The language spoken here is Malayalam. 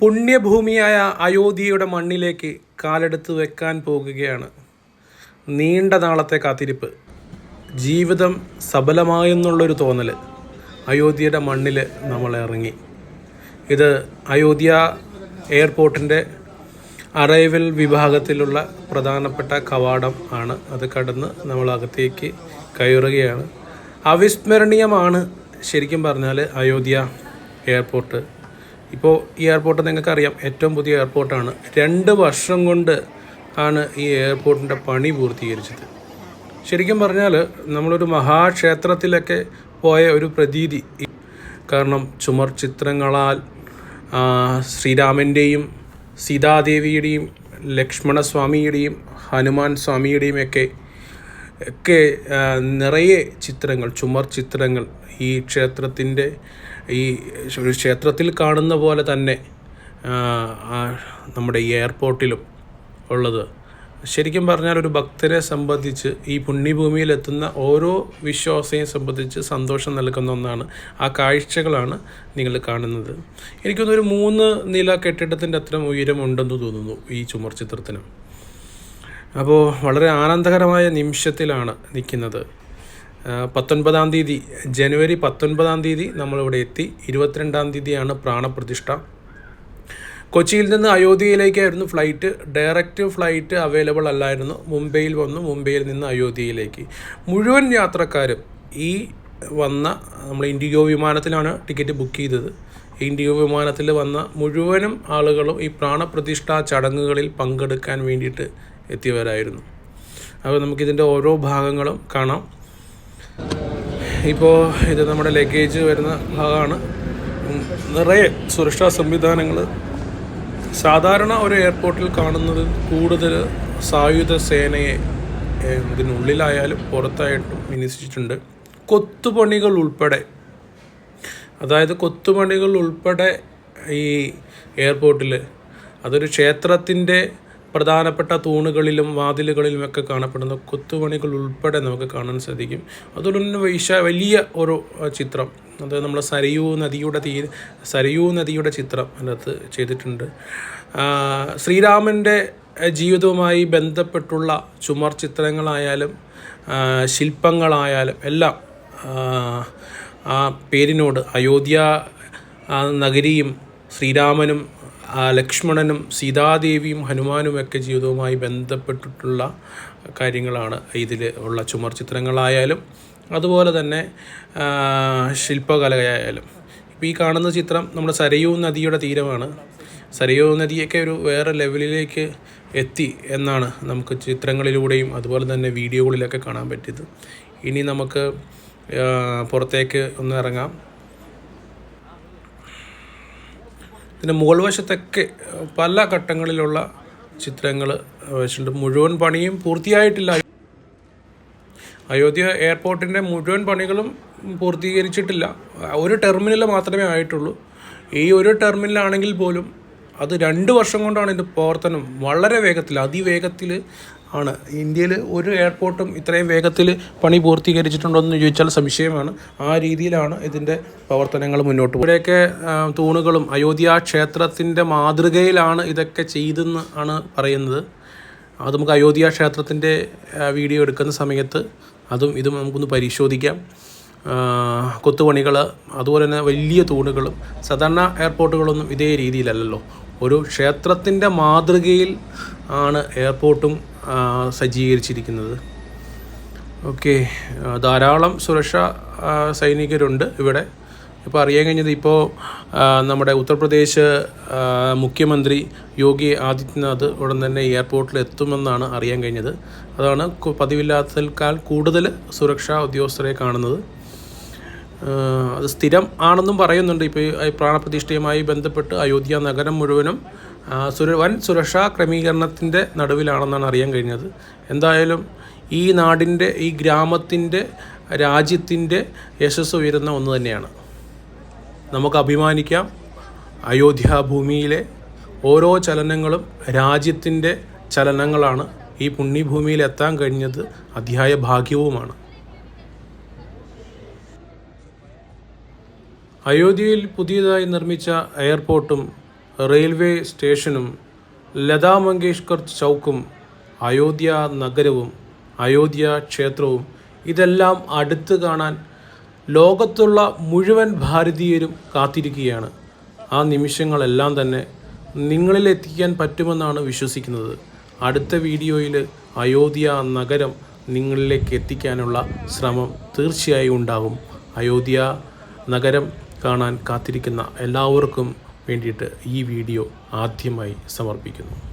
പുണ്യഭൂമിയായ അയോധ്യയുടെ മണ്ണിലേക്ക് കാലെടുത്ത് വെക്കാൻ പോകുകയാണ്. നീണ്ട നാളത്തെ കാത്തിരിപ്പ്. ജീവിതം സഫലമായെന്നുള്ളൊരു തോന്നൽ അയോധ്യയുടെ മണ്ണിൽ നമ്മൾ ഇറങ്ങി. ഇത് അയോധ്യ എയർപോർട്ടിന്റെ അറൈവൽ വിഭാഗത്തിലുള്ള പ്രധാനപ്പെട്ട കവാടം ആണ്. അത് കടന്ന് നമ്മൾ അകത്തേക്ക് കയറുകയാണ്. അവിസ്മരണീയമാണ് ശരിക്കും പറഞ്ഞാൽ അയോധ്യ എയർപോർട്ട്. ഇപ്പോൾ ഈ എയർപോർട്ട് നിങ്ങൾക്കറിയാം ഏറ്റവും പുതിയ എയർപോർട്ടാണ് രണ്ട് വർഷം കൊണ്ട് ആണ് ഈ എയർപോർട്ടിന്റെ പണി പൂർത്തീകരിച്ചത്. ശരിക്കും പറഞ്ഞാൽ നമ്മളൊരു മഹാക്ഷേത്രത്തിലൊക്കെ പോയ ഒരു പ്രതീതി. കാരണം ചുമർ ചിത്രങ്ങളാൽ ശ്രീരാമന്റെയും സീതാദേവിയുടെയും ലക്ഷ്മണസ്വാമിയുടെയും ഹനുമാൻ സ്വാമിയുടെയും ഒക്കെ ഒക്കെ നിറയെ ചിത്രങ്ങൾ ചുമർ ചിത്രങ്ങൾ ഈ ക്ഷേത്രത്തിന്റെ ഈ ഒരു ക്ഷേത്രത്തിൽ കാണുന്ന പോലെ തന്നെ നമ്മുടെ ഈ എയർപോർട്ടിലും ഉള്ളത്. ശരിക്കും പറഞ്ഞാൽ ഒരു ഭക്തരെ സംബന്ധിച്ച് ഈ പുണ്യഭൂമിയിലെത്തുന്ന ഓരോ വിശ്വാസിയെയും സംബന്ധിച്ച് സന്തോഷം നൽകുന്ന ഒന്നാണ്. ആ കാഴ്ചകളാണ് നിങ്ങൾ കാണുന്നത്. എനിക്കൊന്നൊരു മൂന്ന് നില കെട്ടിടത്തിന്റെ അത്ര ഉയരമുണ്ടെന്ന് തോന്നുന്നു ഈ ചുമർ ചിത്രത്തിന്. അപ്പോൾ വളരെ ആനന്ദകരമായ നിമിഷത്തിലാണ് നിൽക്കുന്നത്. പത്തൊൻപതാം തീയതി ജനുവരി പത്തൊൻപതാം തീയതി നമ്മളിവിടെ എത്തി. ഇരുപത്തിരണ്ടാം തീയതിയാണ് പ്രാണപ്രതിഷ്ഠ. കൊച്ചിയിൽ നിന്ന് അയോധ്യയിലേക്കായിരുന്നു ഫ്ലൈറ്റ് ഡയറക്റ്റ് ഫ്ലൈറ്റ് അവൈലബിൾ അല്ലായിരുന്നു. മുംബൈയിൽ വന്നു. മുംബൈയിൽ നിന്ന് അയോധ്യയിലേക്ക്. മുഴുവൻ യാത്രക്കാരും ഈ വന്ന നമ്മൾ ഇൻഡിഗോ വിമാനത്തിലാണ് ടിക്കറ്റ് ബുക്ക് ചെയ്തത്. ഇൻഡിഗോ വിമാനത്തിൽ വന്ന മുഴുവനും ആളുകളും ഈ പ്രാണപ്രതിഷ്ഠാ ചടങ്ങുകളിൽ പങ്കെടുക്കാൻ വേണ്ടിയിട്ട് എത്തിയവരായിരുന്നു. അപ്പോൾ നമുക്കിതിന്റെ ഓരോ ഭാഗങ്ങളും കാണാം. ഇപ്പോൾ ഇത് നമ്മുടെ ലഗേജ് വരുന്ന ഭാഗമാണ്. നിറയെ സുരക്ഷാ സംവിധാനങ്ങൾ സാധാരണ ഒരു എയർപോർട്ടിൽ കാണുന്നത് കൂടുതൽ സായുധ സേനയെ ഇതിനുള്ളിലായാലും പുറത്തായിട്ടും വിന്യസിച്ചിട്ടുണ്ട്. കൊത്തുപണികൾ ഉൾപ്പെടെ. അതായത് കൊത്തുപണികൾ ഉൾപ്പെടെ ഈ എയർപോർട്ടിൽ അതൊരു ക്ഷേത്രത്തിന്റെ പ്രധാനപ്പെട്ട തൂണുകളിലും വാതിലുകളിലുമൊക്കെ കാണപ്പെടുന്ന കൊത്തുപണികൾ ഉൾപ്പെടെ നമുക്ക് കാണാൻ സാധിക്കും. അതുകൊണ്ട് വിശ വലിയ ഒരു ചിത്രം. അത് നമ്മൾ സരയൂ നദിയുടെ തീ സരയൂ നദിയുടെ ചിത്രം അതിനകത്ത് ചെയ്തിട്ടുണ്ട്. ശ്രീരാമന്റെ ജീവിതവുമായി ബന്ധപ്പെട്ടുള്ള ചുമർ ചിത്രങ്ങളായാലും ശില്പങ്ങളായാലും എല്ലാം ആ പേരിനോട് അയോധ്യ നഗരിയും ശ്രീരാമനും ആ, ലക്ഷ്മണനും സീതാദേവിയും ഹനുമാനുമൊക്കെ ജീവിതവുമായി ബന്ധപ്പെട്ടിട്ടുള്ള കാര്യങ്ങളാണ് ഇതിൽ ഉള്ള ചുമർ ചിത്രങ്ങളായാലും അതുപോലെ തന്നെ ശില്പകലയായാലും. ഇപ്പോൾ ഈ കാണുന്ന ചിത്രം നമ്മുടെ സരയൂ നദിയുടെ തീരമാണ്. സരയൂ നദിയൊക്കെ ഒരു വേറെ ലെവലിലേക്ക് എത്തി എന്നാണ് നമുക്ക് ചിത്രങ്ങളിലൂടെയും അതുപോലെ തന്നെ വീഡിയോകളിലൊക്കെ കാണാൻ പറ്റിയത്. ഇനി നമുക്ക് പുറത്തേക്ക് ഒന്ന് ഇറങ്ങാം. ഇതിന്റെ മുകൾ വശത്തൊക്കെ പല ഘട്ടങ്ങളിലുള്ള ചിത്രങ്ങൾ വെച്ചിട്ടുണ്ട്. മുഴുവൻ പണിയും പൂർത്തിയായിട്ടില്ല. അയോധ്യ എയർപോർട്ടിന്റെ മുഴുവൻ പണികളും പൂർത്തീകരിച്ചിട്ടില്ല. ഒരു ടെർമിനൽ മാത്രമേ ആയിട്ടുള്ളൂ. ഈ ഒരു ടെർമിനലാണെങ്കിൽ പോലും അത് രണ്ട് വർഷം കൊണ്ടാണ് ഇതിന്റെ പ്രവർത്തനം. വളരെ വേഗത്തിൽ അതിവേഗത്തിൽ ആണ്. ഇന്ത്യയിൽ ഒരു എയർപോർട്ടും ഇത്രയും വേഗത്തിൽ പണി പൂർത്തീകരിച്ചിട്ടുണ്ടോ എന്ന് ചോദിച്ചാൽ സംശയമാണ്. ആ രീതിയിലാണ് ഇതിന്റെ പ്രവർത്തനങ്ങൾ മുന്നോട്ട് ഇവിടെയൊക്കെ തൂണുകളും അയോധ്യ ക്ഷേത്രത്തിന്റെ മാതൃകയിലാണ് ഇതൊക്കെ ചെയ്തെന്ന് ആണ് പറയുന്നത്. അത് നമുക്ക് അയോധ്യ ക്ഷേത്രത്തിന്റെ വീഡിയോ എടുക്കുന്ന സമയത്ത് അതും ഇതും നമുക്കൊന്ന് പരിശോധിക്കാം. കൊത്തുപണികൾ അതുപോലെ തന്നെ വലിയ തൂണുകളും സാധാരണ എയർപോർട്ടുകളൊന്നും ഇതേ രീതിയിലല്ലല്ലോ. ഒരു ക്ഷേത്രത്തിന്റെ മാതൃകയിൽ ആണ് എയർപോർട്ടും സജ്ജീകരിച്ചിരിക്കുന്നത്. ഓക്കെ ധാരാളം സുരക്ഷാ സൈനികരുണ്ട് ഇവിടെ. ഇപ്പോൾ അറിയാൻ കഴിഞ്ഞത് ഇപ്പോൾ നമ്മുടെ ഉത്തർപ്രദേശ് മുഖ്യമന്ത്രി യോഗി ആദിത്യനാഥ് ഉടൻ തന്നെ എയർപോർട്ടിൽ എത്തുമെന്നാണ് അറിയാൻ കഴിഞ്ഞത്. അതാണ് പതിവില്ലാത്തതിൽക്കാൾ കൂടുതൽ സുരക്ഷാ ഉദ്യോഗസ്ഥരെ കാണുന്നത്. അത് സ്ഥിരം ആണെന്നും പറയുന്നുണ്ട്. ഇപ്പോൾ പ്രാണപ്രതിഷ്ഠയുമായി ബന്ധപ്പെട്ട് അയോധ്യ നഗരം മുഴുവനും സുര വൻ സുരക്ഷാ ക്രമീകരണത്തിന്റെ നടുവിലാണെന്നാണ് അറിയാൻ കഴിഞ്ഞത്. എന്തായാലും ഈ നാടിന്റെ ഈ ഗ്രാമത്തിന്റെ രാജ്യത്തിന്റെ യശസ് ഉയരുന്ന ഒന്ന് തന്നെയാണ്. നമുക്ക് അഭിമാനിക്കാം. അയോധ്യ ഭൂമിയിലെ ഓരോ ചലനങ്ങളും രാജ്യത്തിന്റെ ചലനങ്ങളാണ്. ഈ പുണ്യഭൂമിയിൽ എത്താൻ കഴിഞ്ഞത് അതിയായ ഭാഗ്യവുമാണ്. അയോധ്യയിൽ പുതിയതായി നിർമ്മിച്ച എയർപോർട്ടും റെയിൽവേ സ്റ്റേഷനും ലതാ മങ്കേഷ്കർ ചൗക്കും അയോധ്യ നഗരവും അയോധ്യ ക്ഷേത്രവും ഇതെല്ലാം അടുത്ത് കാണാൻ ലോകത്തുള്ള മുഴുവൻ ഭാരതീയരും കാത്തിരിക്കുകയാണ്. ആ നിമിഷങ്ങളെല്ലാം തന്നെ നിങ്ങളിൽ എത്തിക്കാൻ പറ്റുമെന്നാണ് വിശ്വസിക്കുന്നത്. അടുത്ത വീഡിയോയിൽ അയോധ്യ നഗരം നിങ്ങളിലേക്ക് എത്തിക്കാനുള്ള ശ്രമം തീർച്ചയായും ഉണ്ടാകും. അയോധ്യ നഗരം കാണാൻ കാത്തിരിക്കുന്ന എല്ലാവർക്കും വേണ്ടിയിട്ട് ഈ വീഡിയോ ആദ്യമായി സമർപ്പിക്കുന്നു.